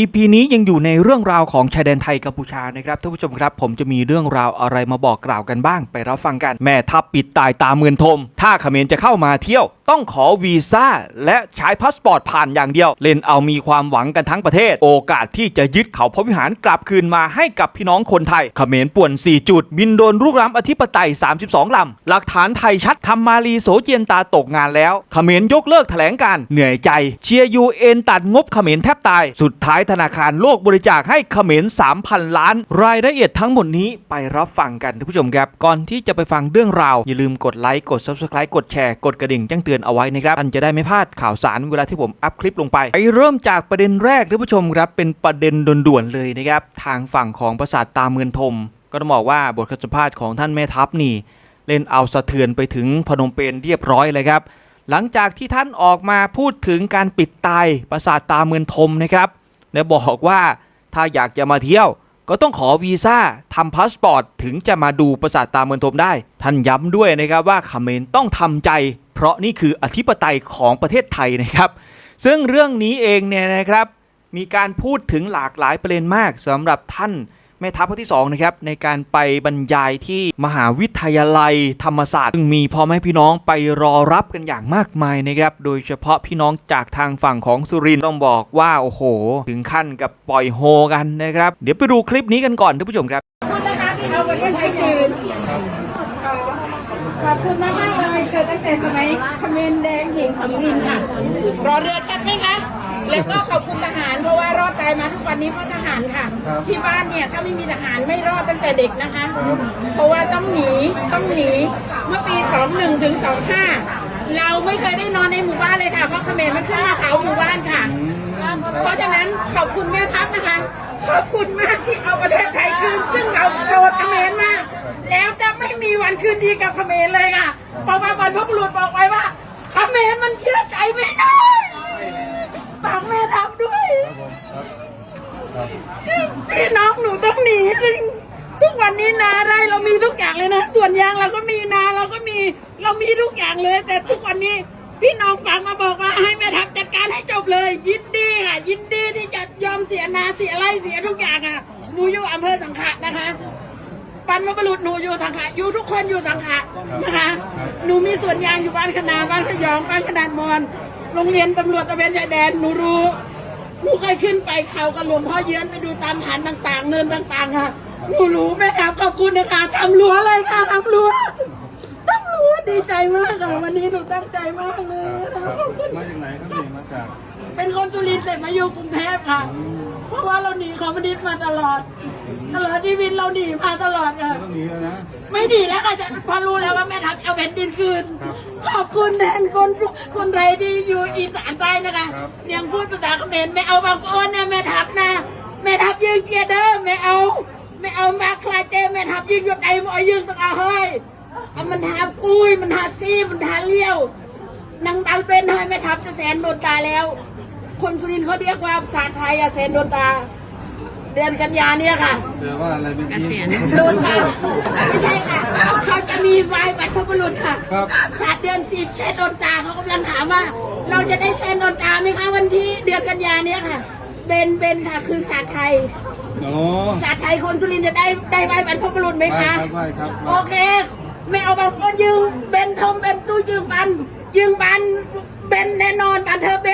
EP นี้ยังอยู่ในเรื่องราวของชายแดนไทยกัมพูชานะครับท่านผู้ชมครับ ผมจะมีเรื่องราวอะไรมาบอกกล่าวกันบ้าง ไปรับฟังกัน แม่ทัพปิดตายตาเมือนทม ถ้าเขมรจะเข้ามาเที่ยว ต้องขอวีซ่า และใช้พาสปอร์ตผ่านอย่างเดียว เล่นเอามีความหวังกันทั้งประเทศ โอกาสที่จะยึดเขาพระวิหารกลับคืนมาให้กับพี่น้องคนไทย เขมรป่วน 4 จุด บินโดนรุกรามอธิปไตย 32 ลำ หลักฐานไทยชัดทำมาลีโสเจียนตาตกงานแล้วเขมรยกเลิกแถลงการเหนื่อยใจ เชียร์ยูเอ็นตัดงบเขมรแทบตายสุดท้ายธนาคารโลกบริจาคให้เขมร3,000 ล้าน รายละเอียดทั้งหมดนี้ไปรับฟังกันท่านผู้ชมครับ ก่อนที่จะไปฟังเรื่องราว อย่าลืมกดไลค์กด Subscribe กดแชร์กดกระดิ่งแจ้งเตือนเอาไว้นะครับท่านจะได้ไม่พลาดข่าวสารเวลาที่ผมอัพคลิปลงไปไปเริ่มจากประเด็นแรกท่านผู้ชมครับเป็นประเด็นด่วนๆเลยนะครับทางฝั่งของปราสาทตาเมือนทม ก็ต้องบอกว่าบทสัมภาษณ์ของท่านแม่ทัพนี่เล่นเอาสะเทือนไปถึงพนมเปญเรียบร้อยเลยครับหลังจากที่ท่านออกมาพูดถึงการปิดตายปราสาทตาเมือนทมนะครับ นะบอกว่าถ้าอยากจะมาเที่ยว ก็ต้องขอวีซ่าทำพาสปอร์ตถึงจะมาดูปราสาทตาเมืองทมได้ ท่านย้ำด้วยนะครับว่าเขมรต้องทำใจ เพราะนี่คืออธิปไตยของประเทศไทยนะครับ ซึ่งเรื่องนี้เองเนี่ยนะครับ มีการพูดถึงหลากหลายประเด็นมากสำหรับท่าน แม่ทัพภาคที่2นะครับในการไปบรรยายที่มหาวิทยาลัยธรรมศาสตร์ซึ่งมีพ่อแม่พี่น้องไปรอรับกันอย่างมากมายนะครับโดยเฉพาะพี่น้องจากทางฝั่งของสุรินทร์ต้องบอกว่าโอ้โห ถึงขั้นกับปล่อยโฮกันนะครับ เดี๋ยวไปดูคลิปนี้กันก่อนท่านผู้ชมครับขอบคุณนะคะที่เอาประเทศไทยคืนขอบคุณมากมากๆเลยเกิดตั้งแต่สมัยเขมรแดงหญิงสำรินค่ะรอเรือชัดไหมคะแล้วก็ขอบคุณทหารเพราะว่ารอด มาทุกวันนี้เพราะทหารค่ะที่บ้านเนี่ยถ้าไม่มีทหารไม่รอดตั้งแต่เด็กนะคะเพราะว่าต้องหนีต้องหนีเมื่อปี 21ถึง25 เราไม่เคยได้นอนในหมู่บ้านเลยค่ะเพราะเขมรมันขึ้นมาเผาหมู่บ้านค่ะ เพราะฉะนั้นขอบคุณแม่ทัพนะคะ ขอบคุณมากที่เอาประเทศไทยคืน ซึ่งเราโกรธเขมรมาก แล้วจะไม่มีวันคืนดีกับเขมรเลยค่ะ เพราะว่าบรรพบุรุษบอกไว้ว่าเขมรมันเชื่อใจไม่ได้ฝากแม่ทัพด้วยพี่น้องหนูต้องหนีจริงทุกวันนี้นาไร่เรามีทุกอย่างเลยนะส่วนยางเราก็มีนาเราก็มีเรามีทุกอย่างเลย แต่ทุกวันนี้ พี่น้องฟังมาบอกว่าให้แม่ทัพจัดการให้จบเลย ยินดีค่ะ ยินดีที่จะยอมเสียนาเสียไรเสียทุกอย่างค่ะหนูอยู่อำเภอสังขะนะคะ ปันมาบรุษหนูอยู่สังขะอยู่ทุกคนอยู่สังขะนะคะ หนู มีสวนยางอยู่บ้านคณาบ้านขยองบ้านขนาดมอนโรงเรียนตำรวจตะเวนชายแดนหนูรู้หนูเคยขึ้นไปเขากับหลวงพ่อเยือนไปดูตามฐานต่างๆ เนินต่างๆค่ะหนูรู้แม่ครับขอบคุณนะคะทำรั้วเลยค่ะทำรั้วทำรั้วดีใจมากค่ะวันนี้หนูตั้งใจมากเลยครับขอบคุณมาจากไหนครับนี่มาจากเป็นคนจุลินทร์แต่มาอยู่กรุงเทพค่ะ เพราะว่าเราหนีคอมมิวนิสต์มาตลอด ตลอดชีวิตเราหนีมาตลอดค่ะต้องหนีแล้วนะ ไม่ดีแล้วค่ะจะพอรู้แล้วว่าแม่ทัพจะเอาแผ่นดินคืนขอบคุณแทนคนทุกคนไทยที่อยู่อีสานใต้นะคะ ครับ ยังพูดภาษาเขมรไม่เอาบางโอนนะแม่ทัพนะแม่ทัพยิงเกียร์เด้อไม่เอา ไม่เอามาคลายเจแม่ทัพยิงหยดใดมาเอายิงต้องเอาเฮ้ยเอามันหากุ้ยมันหาซีมันหาเลี้ยวนางดันเป็นให้แม่ทัพจะแสนโดนตาแล้ว คนสุรินทร์เขาเรียกว่าภาษาไทยอะแสนโดนตา เดือนกันยาเนี่ยค่ะ เจอว่าอะไรเมื่อกี้โดนค่ะ ไม่ใช่ค่ะเขาจะมีวายบัตรพบุรุษค่ะครับศาสตร์เดือนสิบเซนโดนตาเขากำลังถามว่า เราจะได้เซนโดนตาไหมคะวันที่เดือนกันยาเนี้ยค่ะ เบนเบนค่ะคือศาสตร์ไทยโอ้ศาสตร์ไทยคนสุรินทร์จะได้ได้วายบัตรพบุรุษไหมไหว้คะครับไหว้ครับโอเค ไม่เอาบางคนยืมเบนทอมเบนตู้ยืมบันยืมบันเบนแน่นอนบันเธอเบ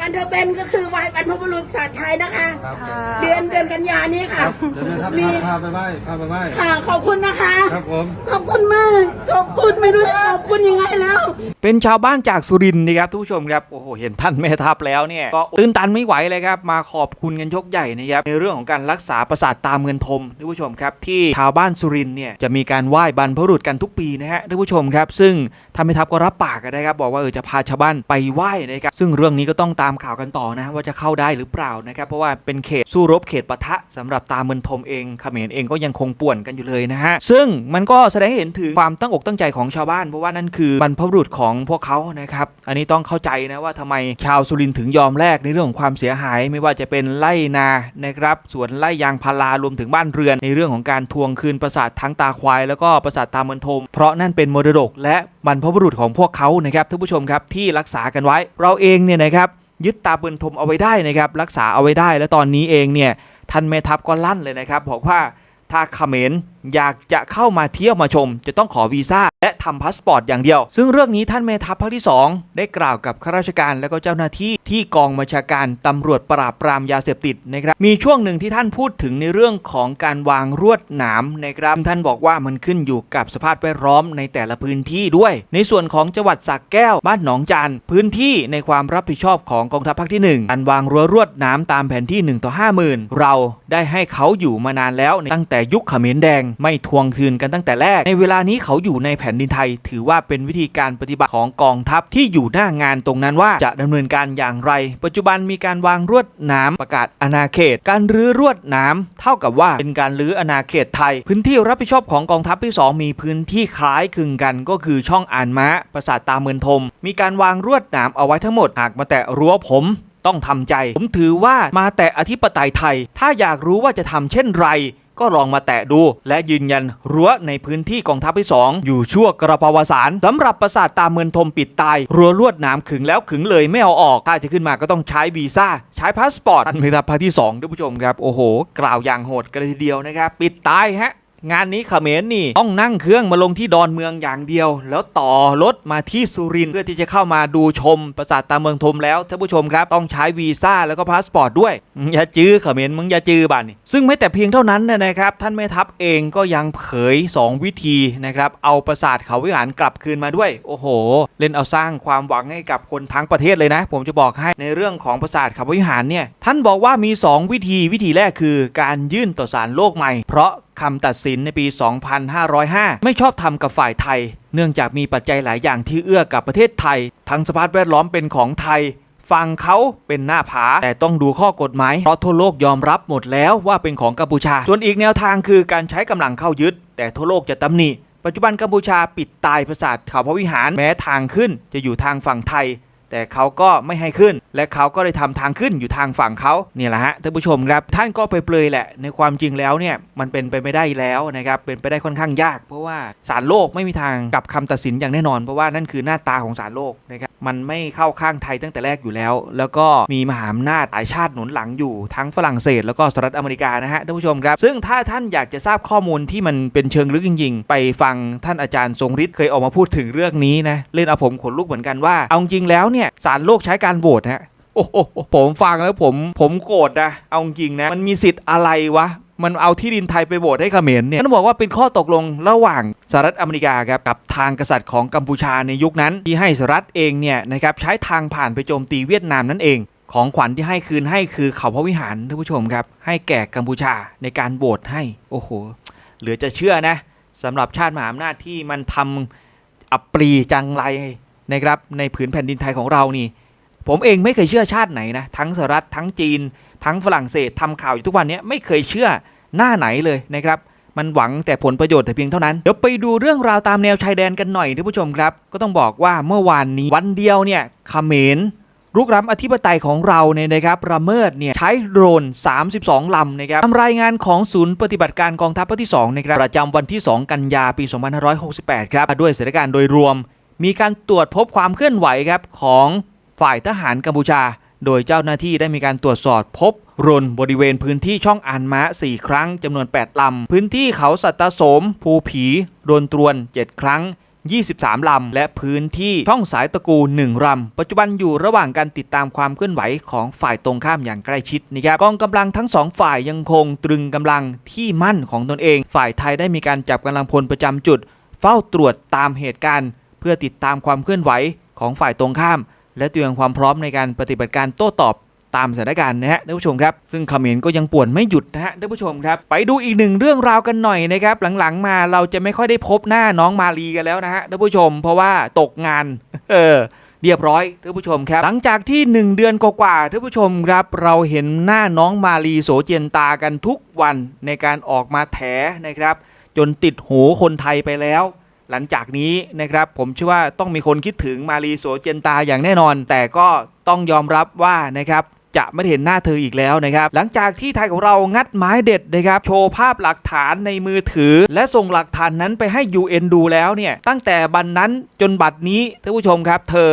นบันเธอเบนก็คือวายบัตรพบุรุษศาสตร์ไทยนะคะ ครับเดือนเดือนกันยานี้ค่ะ เดี๋ยวนะครับมี พาไปไหว้พาไปไหว้ค่ะขอบคุณนะคะ ครับผม ขอบคุณมาก ขอบคุณไม่รู้จะขอบคุณยังไงแล้ว เป็นชาวบ้านจากสุรินทร์นะครับทุกผู้ชมครับโอ้โหเห็นท่านแม่ทัพแล้วเนี่ยก็ตื้นตันไม่ไหวเลยครับมาขอบคุณกันยกใหญ่นะครับในเรื่องของการรักษาปราสาทตาเมือนทมท่านผู้ชมครับที่ชาวบ้านสุรินทร์เนี่ยจะมีการไหว้บรรพบุรุษกันทุกปีนะฮะท่านผู้ชมครับซึ่งท่านแม่ทัพก็รับปากกันนะครับบอกว่าเออจะพาชาวบ้านไปไหว้นะครับซึ่งเรื่องนี้ก็ต้องตามามข่าวกันต่อนะว่าจะเข้าได้หรือเปล่านะครับ เพราะว่าเป็นเขตสู้รบเขตปะทะสำหรับตาเมือนทมเองเขมรเองก็ยังคงป่วนกันอยู่เลยนะฮะ ซึ่งมันก็แสดงให้เห็นถึงความตั้งอกตั้งใจของชาวบ้าน เพราะว่านั่นคือบรรพบุรุษของพวกเขานะครับ อันนี้ต้องเข้าใจนะว่าทำไมชาวสุรินถึงยอมแลกในเรื่องของความเสียหาย ไม่ว่าจะเป็นไร่นานะครับสวนไร่ยางพารารวมถึงบ้านเรือน ในเรื่องของการทวงคืนปราสาททั้งตาควาย แล้วก็ปราสาทตาเมือนทม เพราะนั่นเป็นมรดกและบรรพบุรุษของพวกเขานะครับท่านผู้ชมครับที่รักษากันไว้ เราเองเนี่ยนะครับ ยึดตาปืนทมเอาไว้ได้นะครับรักษาเอาไว้ได้ และตอนนี้เองเนี่ยท่านแม่ทัพก็ลั่นเลยนะครับบอกว่าถ้าเขมรอยากจะเข้ามาเที่ยวมาชม จะต้องขอวีซ่าและทำพาสปอร์ตอย่างเดียว ซึ่งเรื่องนี้ท่านแม่ทัพภาคที่ 2 ได้กล่าวกับข้าราชการและก็เจ้าหน้าที่ที่กองบัญชาการตำรวจปราบปรามยาเสพติดนะครับมีช่วงหนึ่งที่ท่านพูดถึงในเรื่องของการวางรวดหนามนะครับท่านบอกว่ามันขึ้นอยู่กับสภาพแวดล้อมในแต่ละพื้นที่ด้วย ในส่วนของจังหวัดสระแก้วบ้านหนองจานพื้นที่ในความรับผิดชอบของกองทัพภาคที่ 1 การวางรั้วรวดหน้ำตามแผนที่1ต่อ50,000 เราได้ให้เขาอยู่มานานแล้วตั้งแต่ยุคเขมรแดงไม่ทวงคืนกันตั้งแต่แรก ในเวลานี้เขาอยู่ในแผ่นดินไทย ถือว่าเป็นวิธีการปฏิบัติของกองทัพที่อยู่หน้างานตรงนั้นว่าจะดำเนินการอย่างไร ปัจจุบันมีการวางรวดหน้ำประกาศอาณาเขต การรื้อรวดหน้ำเท่ากับว่าเป็นการรื้ออาณาเขตไทย พื้นที่รับผิดชอบของกองทัพที่ 2 มีพื้นที่คล้ายคลึงกันก็คือช่องอ่านม้าปราสาทตาเมือนทม มีการวางรวดหนามเอาไว้ทั้งหมดหากมาแตะรั้วผมต้องทำใจ ผมถือว่ามาแตะอธิปไตยไทย ถ้าอยากรู้ว่าจะทำเช่นไร ก็ลองมาแตะดู และยืนยันรั้วในพื้นที่กองทัพที่ 2 อยู่ชั่วกระปวสารสำหรับปราสาทตาเมือนทมปิดตายรั้วลวดหนามขึงแล้วขึงเลยไม่เอาออก ถ้าจะขึ้นมาก็ต้องใช้วีซ่าใช้พาสปอร์ตอันเมตาภาคที่2ท่านผู้ชมครับโอ้โห กล่าวอย่างโหดกันเลยทีเดียวนะครับ ปิดตายฮะ งานนี้เขมรนี่ต้องนั่งเครื่องมาลงที่ดอนเมืองอย่างเดียว แล้วต่อรถมาที่สุรินทร์เพื่อที่จะเข้ามาดูชมปราสาทตาเมืองทมแล้วท่านผู้ชมครับต้องใช้วีซ่าแล้วก็พาสปอร์ตด้วย อย่าจื้อเขมรมึงอย่าจื้อบ้านนี่ซึ่งไม่แต่เพียงเท่านั้นนะครับ ท่านแม่ทัพเองก็ยังเผย 2 วิธีนะครับเอาปราสาทเขาวิหารกลับคืนมาด้วย โอ้โห เล่นเอาสร้างความหวังให้กับคนทั้งประเทศเลยนะ ผมจะบอกให้ในเรื่องของปราสาทเขาวิหารเนี่ยท่านบอกว่ามี 2 วิธีวิธีแรกคือ การยื่นต่อศาลโลกใหม่เพราะ คำตัดสินในปี 2505 ไม่ชอบทำกับฝ่ายไทย เนื่องจากมีปัจจัยหลายอย่างที่เอื้อกับประเทศไทย ทั้งสภาพแวดล้อมเป็นของไทยฝั่งเขาเป็นหน้าผา แต่ต้องดูข้อกฎหมาย เพราะทั่วโลกยอมรับหมดแล้วว่าเป็นของกัมพูชา ส่วนอีกแนวทางคือการใช้กำลังเข้ายึด แต่ทั่วโลกจะตำหนิปัจจุบันกัมพูชาปิดตายปราสาทเขาพระวิหารแม้ทางขึ้นจะอยู่ทางฝั่งไทย แต่เขาก็ไม่ให้ขึ้น และเขาก็ได้ทำทางขึ้นอยู่ทางฝั่งเขาเนี่ยแหละฮะท่านผู้ชมครับท่านก็ไปเปลยแหละ ในความจริงแล้วเนี่ยมันเป็นไปไม่ได้แล้วนะครับเป็นไปได้ค่อนข้างยาก เพราะว่าศาลโลกไม่มีทางกลับคำตัดสินอย่างแน่นอน เพราะว่านั่นคือหน้าตาของศาลโลกนะครับ มันไม่เข้าข้างไทยตั้งแต่แรกอยู่แล้ว แล้วก็มีมหาอำนาจหลายชาติหนุนหลังอยู่ทั้งฝรั่งเศสแล้วก็สหรัฐอเมริกานะฮะท่านผู้ชมครับ ซึ่งถ้าท่านอยากจะทราบข้อมูลที่มันเป็นเชิงลึกจริง ๆ ไปฟังท่านอาจารย์ทรงฤทธิ์เคยออกมาพูดถึงเรื่องนี้นะเล่นเอาผมขนลุกเหมือนกันว่าเอาจริงแล้วเนี่ยศาลโลกใช้การโหวตฮะโอ้โหผมฟังแล้วผมผมโกรธนะเอาจริงนะมันมีสิทธิ์อะไรวะ มันเอาที่ดินไทยไปโหวตให้เขมรเนี่ยต้องบอกว่าเป็นข้อตกลงระหว่างสหรัฐอเมริกาครับกับทางกษัตริย์ของกัมพูชาในยุคนั้น ที่ให้สหรัฐเองเนี่ยนะครับใช้ทางผ่านไปโจมตีเวียดนามนั่นเอง ของขวัญที่ให้คืนให้คือเขาพระวิหารท่านผู้ชมครับให้แก่กัมพูชาในการโหวตให้โอ้โหเหลือจะเชื่อนะสำหรับชาติมหาอำนาจที่มันทำอัปรีจังไรนะครับในผืนแผ่นดินไทยของเรานี่ ผมเองไม่เคยเชื่อชาติไหนนะทั้งสหรัฐทั้งจีน ทั้งฝรั่งเศสทำข่าวอยู่ทุกวันนี้ไม่เคยเชื่อหน้าไหนเลยนะครับมันหวังแต่ผลประโยชน์แต่เพียงเท่านั้น เดี๋ยวไปดูเรื่องราวตามแนวชายแดนกันหน่อยท่านผู้ชมครับ ก็ต้องบอกว่าเมื่อวานนี้วันเดียวเนี่ยเขมรรุกรำอธิปไตยของเราเนี่ยนะครับระเมิดเนี่ยใช้โดรน 32 ลำนะครับตามรายงานของศูนย์ปฏิบัติการกองทัพภาคที่2นะครับประจำวันที่ 2 กันยาปี 2568 ครับ ด้วยสถานการณ์โดยรวม มีการตรวจพบความเคลื่อนไหวครับของฝ่ายทหารกัมพูชา โดยเจ้าหน้าที่ได้มีการตรวจสอบพบรนบริเวณพื้นที่ช่องอานม้า4ครั้งจำนวน 8 ลำ พื้นที่เขาสัตตสม ภูผีรนตรวน 7 ครั้ง 23 ลำ และพื้นที่ช่องสายตะกู 1ลำ ปัจจุบันอยู่ระหว่างการติดตามความเคลื่อนไหวของฝ่ายตรงข้ามอย่างใกล้ชิดนะครับกองกำลังทั้งสองฝ่ายยังคงตรึงกำลังที่มั่นของตนเอง ฝ่ายไทยได้มีการจับกำลังพลประจำจุด เฝ้าตรวจตามเหตุการณ์ เพื่อติดตามความเคลื่อนไหวของฝ่ายตรงข้าม และเตรียมความพร้อมในการปฏิบัติการโต้ตอบตามสถานการณ์นะฮะท่านผู้ชมครับ ซึ่งเขมรก็ยังป่วนไม่หยุดนะฮะท่านผู้ชมครับ ไปดูอีกหนึ่งเรื่องราวกันหน่อยนะครับ หลังๆมาเราจะไม่ค่อยได้พบหน้าน้องมาลีกันแล้วนะฮะท่านผู้ชม เพราะว่าตกงาน เออเรียบร้อยท่านผู้ชมครับ หลังจากที่ 1 เดือนกว่าๆท่านผู้ชมครับ เราเห็นหน้าน้องมาลีโสเจียนตากันทุกวันในการออกมาแถนะครับ จนติดหูคนไทยไปแล้ว หลังจากนี้นะครับผมเชื่อว่าต้องมีคนคิดถึงมารีโสเจนตาอย่างแน่นอน แต่ก็ต้องยอมรับว่านะครับจะไม่เห็นหน้าเธออีกแล้วนะครับ หลังจากที่ไทยของเรางัดไม้เด็ดนะครับ โชว์ภาพหลักฐานในมือถือ และส่งหลักฐานนั้นไปให้ UN ดูแล้วเนี่ย ตั้งแต่บันนั้นจนบัดนี้ท่านผู้ชมครับ เธอ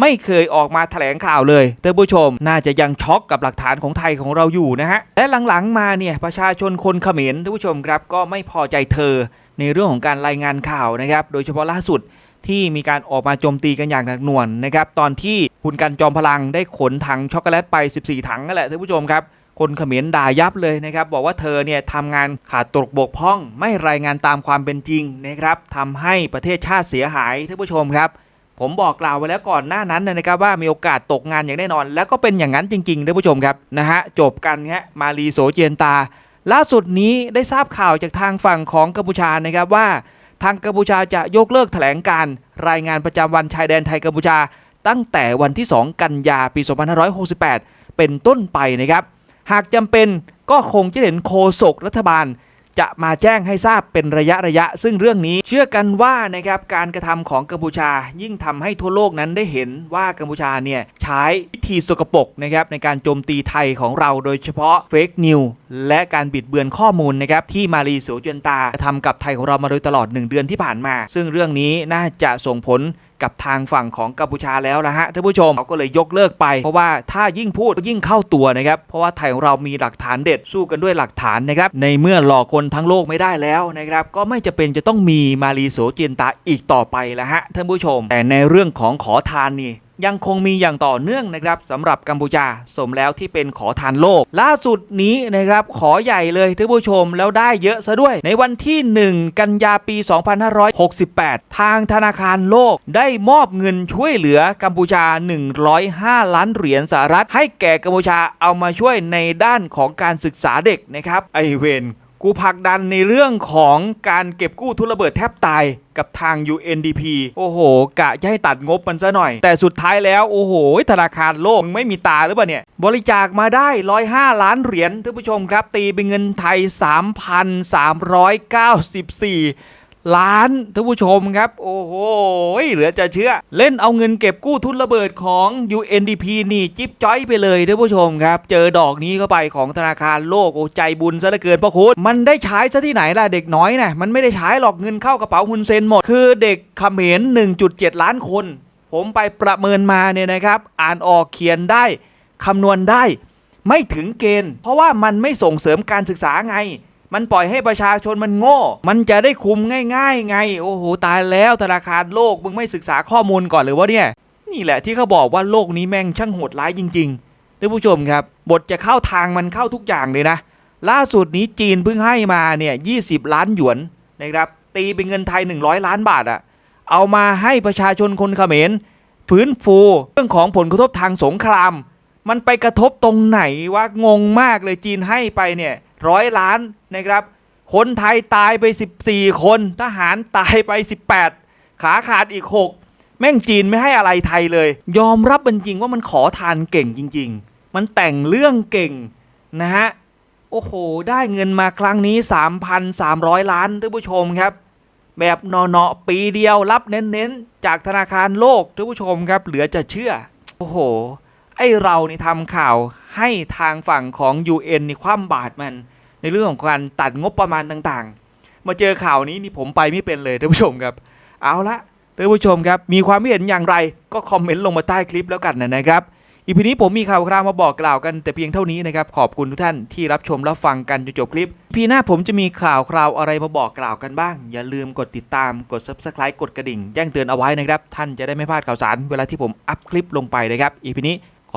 ไม่เคยออกมาแถลงข่าวเลยท่านผู้ชม น่าจะยังช็อกกับหลักฐานของไทยของเราอยู่นะฮะและหลังๆมาเนี่ยประชาชนคนเขมรท่านผู้ชมครับก็ไม่พอใจเธอ ในเรื่องของการรายงานข่าวนะครับ โดยเฉพาะล่าสุดที่มีการออกมาโจมตีกันอย่างหนักหน่วงนะครับ ตอนที่คุณกันจอมพลังได้ขนถังช็อกโกแลตไป 14 ถังนั่นแหละท่านผู้ชมครับ คนเขมรด่ายับเลยนะครับ บอกว่าเธอเนี่ยทำงานขาดตกบกพร่อง ไม่รายงานตามความเป็นจริงนะครับทำให้ประเทศชาติเสียหายท่านผู้ชมครับผมบอกกล่าวไว้แล้วก่อนหน้านั้นนะครับว่ามีโอกาสตกงานอย่างแน่นอน แล้วก็เป็นอย่างนั้นจริงๆท่านผู้ชมครับนะฮะจบกันฮะมารีโสเจียนตา ล่าสุดนี้ได้ทราบข่าวจากทางฝั่งของกัมพูชานะครับว่า ทางกัมพูชาจะยกเลิกแถลงการรายงานประจำวันชายแดนไทยกัมพูชา ตั้งแต่วันที่ 2 กันยาปี 2568 เป็นต้นไปนะครับ หากจำเป็นก็คงจะเห็นโคศกรัฐบาล จะมาแจ้งให้ทราบเป็นระยะระยะ ซึ่งเรื่องนี้เชื่อกันว่านะครับการกระทำของกัมพูชา ยิ่งทำให้ทั่วโลกนั้นได้เห็นว่ากัมพูชาเนี่ยใช้วิธีสกปรกนะครับในการโจมตีไทยของเราโดยเฉพาะเฟกนิวและการบิดเบือนข้อมูลนะครับที่มารีสูเจนตาทำกับไทยของเรามาโดยตลอด 1 เดือนที่ผ่านมา ซึ่งเรื่องนี้น่าจะส่งผล กับทางฝั่งของกัมพูชาแล้วนะฮะท่านผู้ชมเขาก็เลยยกเลิกไป เพราะว่าถ้ายิ่งพูดยิ่งเข้าตัวนะครับเพราะว่าไทยของเรามีหลักฐานเด็ดสู้กันด้วยหลักฐานนะครับในเมื่อหลอกคนทั้งโลกไม่ได้แล้วนะครับก็ไม่จะเป็นจะต้องมีมาลีโสเจียนตาอีกต่อไปแล้วฮะท่านผู้ชม แต่ในเรื่องของขอทานนี่ ยังคงมีอย่างต่อเนื่องนะครับสำหรับกัมพูชาสมแล้วที่เป็นขอทานโลก ล่าสุดนี้นะครับขอใหญ่เลยท่านผู้ชมแล้วได้เยอะซะด้วย ในวันที่ 1 กันยาปี 2568 ทางธนาคารโลกได้มอบเงินช่วยเหลือกัมพูชา 105 ล้านเหรียญสหรัฐ ให้แก่กัมพูชาเอามาช่วยในด้านของการศึกษาเด็กนะครับไอเวน กูผลักดันในเรื่องของการเก็บกู้ทุนระเบิดแทบตายกับทาง UNDP โอ้โห กะจะให้ตัดงบมันซะหน่อย แต่สุดท้ายแล้ว โอ้โห ธนาคารโลกไม่มีตาหรือเปล่าเนี่ย บริจาคมาได้ 105 ล้านเหรียญท่านผู้ชมครับ ตีเป็นเงินไทย 3,394 ล้านท่านผู้ชมครับ โอ้โหเหลือจะเชื่อ เล่นเอาเงินเก็บกู้ทุนระเบิดของ UNDP นี่จิ๊บจ้อยไปเลยท่านผู้ชมครับ เจอดอกนี้เข้าไปของธนาคารโลกโอ้ใจบุญซะเหลือเกินพ่อคุณมันได้ใช้ซะที่ไหนล่ะเด็กน้อยนะมันไม่ได้ใช้หรอกเงินเข้ากระเป๋าฮุนเซนหมด คือเด็กเขมร1.7 ล้านคน ผมไปประเมินมาเนี่ยนะครับ อ่านออกเขียนได้คำนวณได้ ไม่ถึงเกณฑ์ เพราะว่ามันไม่ส่งเสริมการศึกษาไง มันปล่อยให้ประชาชนมันโง่ มันจะได้คุมง่าย ๆ ไง โอ้โห ตายแล้วธนาคารโลก มึงไม่ศึกษาข้อมูลก่อนหรือวะเนี่ย นี่แหละที่เขาบอกว่าโลกนี้แม่งช่างโหดร้ายจริงๆท่านผู้ชมครับ บทจะเข้าทางมันเข้าทุกอย่างเลยนะ ล่าสุดนี้จีนเพิ่งให้มาเนี่ย20 ล้านหยวนนะครับ ตีเป็นเงินไทย 100 ล้านบาทอะเอามาให้ประชาชนคนเขมรฟื้นฟูเรื่องของผลกระทบทางสงคราม มันไปกระทบตรงไหนวะงงมากเลยจีนให้ไปเนี่ย ร้อยล้านนะครับ คนไทยตายไป 14 คน ทหารตายไป 18 ขาขาดอีก 6 แม่งจีนไม่ให้อะไรไทยเลย ยอมรับเป็นจริงว่ามันขอทานเก่งจริง ๆ มันแต่งเรื่องเก่งนะฮะ โอ้โห ได้เงินมาครั้งนี้ 3,300 ล้านท่านผู้ชมครับ แบบเนาะๆปีเดียวรับเน้นๆ จากธนาคารโลกท่านผู้ชมครับ เหลือจะเชื่อ โอ้โห ไอเรานี่ทำข่าวให้ทางฝั่งของ UN นี่คว่ำบาตรมัน ในเรื่องของการตัดงบประมาณต่างๆ มาเจอข่าวนี้นี่ผมไปไม่เป็นเลยท่านผู้ชมครับ เอาละท่านผู้ชมครับ มีความเห็นอย่างไรก็คอมเมนต์ลงมาใต้คลิปแล้วกันนะครับอีพีนี้ผมมีข่าวคราวมาบอกกล่าวกันแต่เพียงเท่านี้นะครับ ขอบคุณทุกท่านที่รับชมรับฟังกันจนจบคลิป พีหน้าผมจะมีข่าวคราวอะไรมาบอกกล่าวกันบ้าง อย่าลืมกดติดตามกด subscribe กดกระดิ่ง แจ้งเตือนเอาไว้นะครับ ท่านจะได้ไม่พลาดข่าวสารเวลาที่ผมอัพคลิปลงไปนะครับอีพีนี้